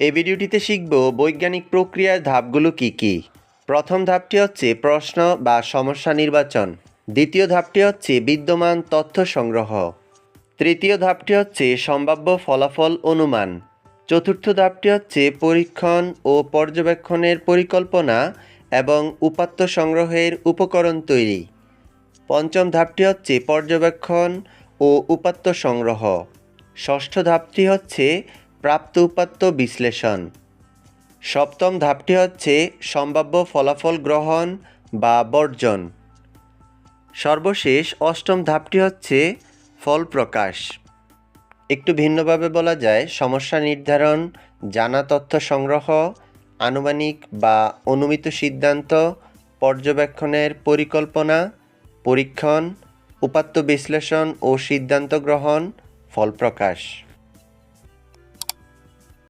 এই ভিডিওটিতে শিখব বৈজ্ঞানিক প্রক্রিয়ার ধাপগুলো কি কি। প্রথম ধাপটি হচ্ছে প্রশ্ন বা সমস্যা নির্বাচন। দ্বিতীয় ধাপটি হচ্ছে বিদ্যমান তথ্য সংগ্রহ। তৃতীয় ধাপটি হচ্ছে সম্ভাব্য ফলাফল অনুমান। চতুর্থ ধাপটি হচ্ছে পরীক্ষণ ও পর্যবেক্ষণের পরিকল্পনা এবং উপাত্ত সংগ্রহের উপকরণ তৈরি। পঞ্চম ধাপটি হচ্ছে পর্যবেক্ষণ ও উপাত্ত সংগ্রহ। ষষ্ঠ ধাপটি হচ্ছে প্রাপ্ত উপাত্ত বিশ্লেষণ। সপ্তম ধাপটি হচ্ছে সম্ভাব্য ফলাফল গ্রহণ বা বর্জন। সর্বশেষ অষ্টম ধাপটি হচ্ছে ফল প্রকাশ। একটু ভিন্নভাবে বলা যায়, সমস্যা নির্ধারণ, জানা তথ্য সংগ্রহ, আনুমানিক বা অনুমিত সিদ্ধান্ত, পর্যবেক্ষণের পরিকল্পনা, পরীক্ষণ, উপাত্ত বিশ্লেষণ ও সিদ্ধান্ত গ্রহণ, ফল প্রকাশ।